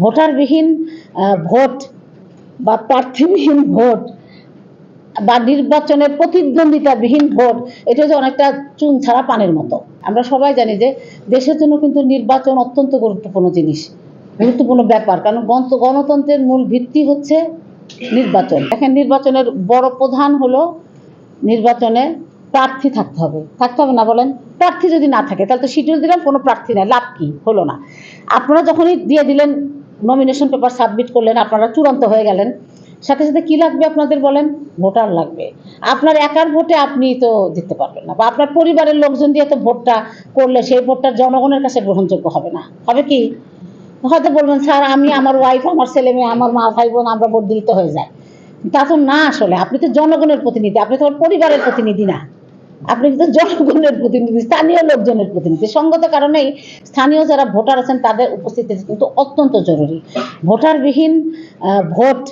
ভোটারবিহীন vote বা প্রার্থীবিহীন vote বা নির্বাচনের প্রতিদ্বন্দ্বিতাবিহীন ভোট, এটা হচ্ছে অনেকটা চুন ছাড়া পানির মতো। আমরা সবাই জানি যে দেশের জন্য কিন্তু নির্বাচন অত্যন্ত গুরুত্বপূর্ণ জিনিস, গুরুত্বপূর্ণ ব্যাপার। কারণ গণ- গণতন্ত্রের মূল ভিত্তি হচ্ছে নির্বাচন। এখন নির্বাচনের বড় প্রধান হলো নির্বাচনে প্রার্থী থাকতে হবে। থাকতে হবে না বলেন, প্রার্থী যদি না থাকে, তাহলে তো শিডিউল দিলাম, কোনো প্রার্থী নাই, লাভ কি? হলো না। আপনারা যখনই দিয়ে দিলেন নমিনেশন পেপার সাবমিট করলেন, আপনারা চূড়ান্ত হয়ে গেলেন। সাথে সাথে কি লাগবে আপনাদের বলেন? ভোটার লাগবে। আপনার একার ভোটে আপনি তো দিতে পারবেন না, বা আপনার পরিবারের লোকজন দিয়ে তো ভোটটা করলে সেই ভোটটা জনগণের কাছে গ্রহণযোগ্য হবে না। হবে কি? হয়তো বলবেন, স্যার, আমি আমার ওয়াইফ আমার ছেলে মেয়ে, আমার মা, ভাই, বোন, আমরা ভোট দিলে তো হয়ে যায়। তা তো না আসলে, আপনি তো জনগণের প্রতিনিধি, আপনি তো পরিবারের প্রতিনিধি না। আপনি কিন্তু জনগণের প্রতিনিধি স্থানীয় লোকজনের প্রতিনিধি। সঙ্গত কারণেই স্থানীয় যারা ভোটার আছেন তাদের উপস্থিতি কিন্তু অত্যন্ত জরুরি। ভোটারবিহীন ভোট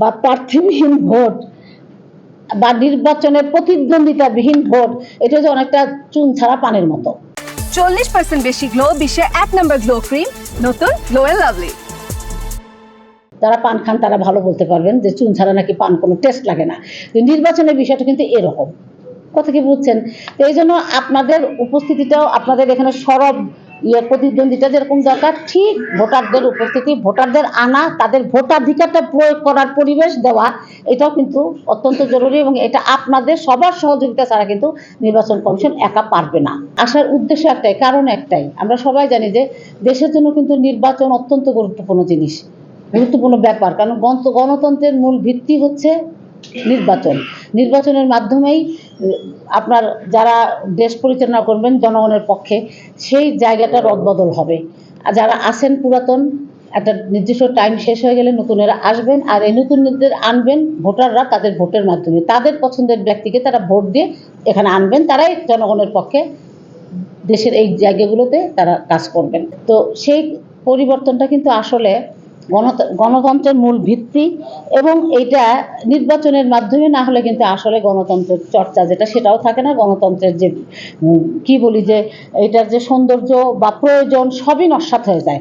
বা প্রার্থীবিহীন ভোট বা নির্বাচনের প্রতিদ্বন্দ্বিতাবিহীন ভোট এটা হচ্ছে অনেকটা চুন ছাড়া পানির মতো। চল্লিশ পার্সেন্ট বেশি গ্লো বিশ্বের এক নম্বর গ্লো ক্রিম নতুন গ্লো এন্ড লাভলি। যারা পান খান তারা ভালো বলতে পারবেন যে চুন ছাড়া নাকি পান কোনো টেস্ট লাগে না। নির্বাচনের বিষয়টা কিন্তু এরকম। কথা কি বুঝছেন? তো এই জন্য আপনাদের উপস্থিতিটাও আপনাদের এখানে সরব ইয়ে প্রতিদ্বন্দ্বিতা যেরকম দরকার, ঠিক ভোটারদের উপস্থিতি, ভোটারদের আনা, তাদের ভোটাধিকারটা প্রয়োগ করার পরিবেশ দেওয়া, এটাও কিন্তু অত্যন্ত জরুরি এবং এটা আপনাদের সবার সহযোগিতা ছাড়া কিন্তু নির্বাচন কমিশন একা পারবে না। আসার উদ্দেশ্য একটাই, কারণ একটাই, আমরা সবাই জানি যে দেশের জন্য কিন্তু নির্বাচন অত্যন্ত গুরুত্বপূর্ণ জিনিস, গুরুত্বপূর্ণ ব্যাপার, কারণ গণতন্ত্রের মূল ভিত্তি হচ্ছে নির্বাচন। নির্বাচনের মাধ্যমেই আপনার যারা দেশ পরিচালনা করবেন জনগণের পক্ষে, সেই জায়গাটা রদবদল হবে। আর যারা আছেন পুরাতন, একটা নির্দিষ্ট টাইম শেষ হয়ে গেলে নতুনেরা আসবেন, আর এই নতুনদের আনবেন ভোটাররা তাদের ভোটের মাধ্যমে। তাদের পছন্দের ব্যক্তিকে তারা ভোট দিয়ে এখানে আনবেন, তারাই জনগণের পক্ষে দেশের এই জায়গাগুলোতে তারা কাজ করবেন। তো সেই পরিবর্তনটা কিন্তু আসলে গণতন্ত্রের মূল ভিত্তি এবং এটা নির্বাচনের মাধ্যমে না হলে কিন্তু আসলে গণতন্ত্রের চর্চা যেটা সেটাও থাকে না। গণতন্ত্রের যে কি বলি যে, এটার যে সৌন্দর্য বা প্রয়োজন সবই নস্বাত হয়ে যায়।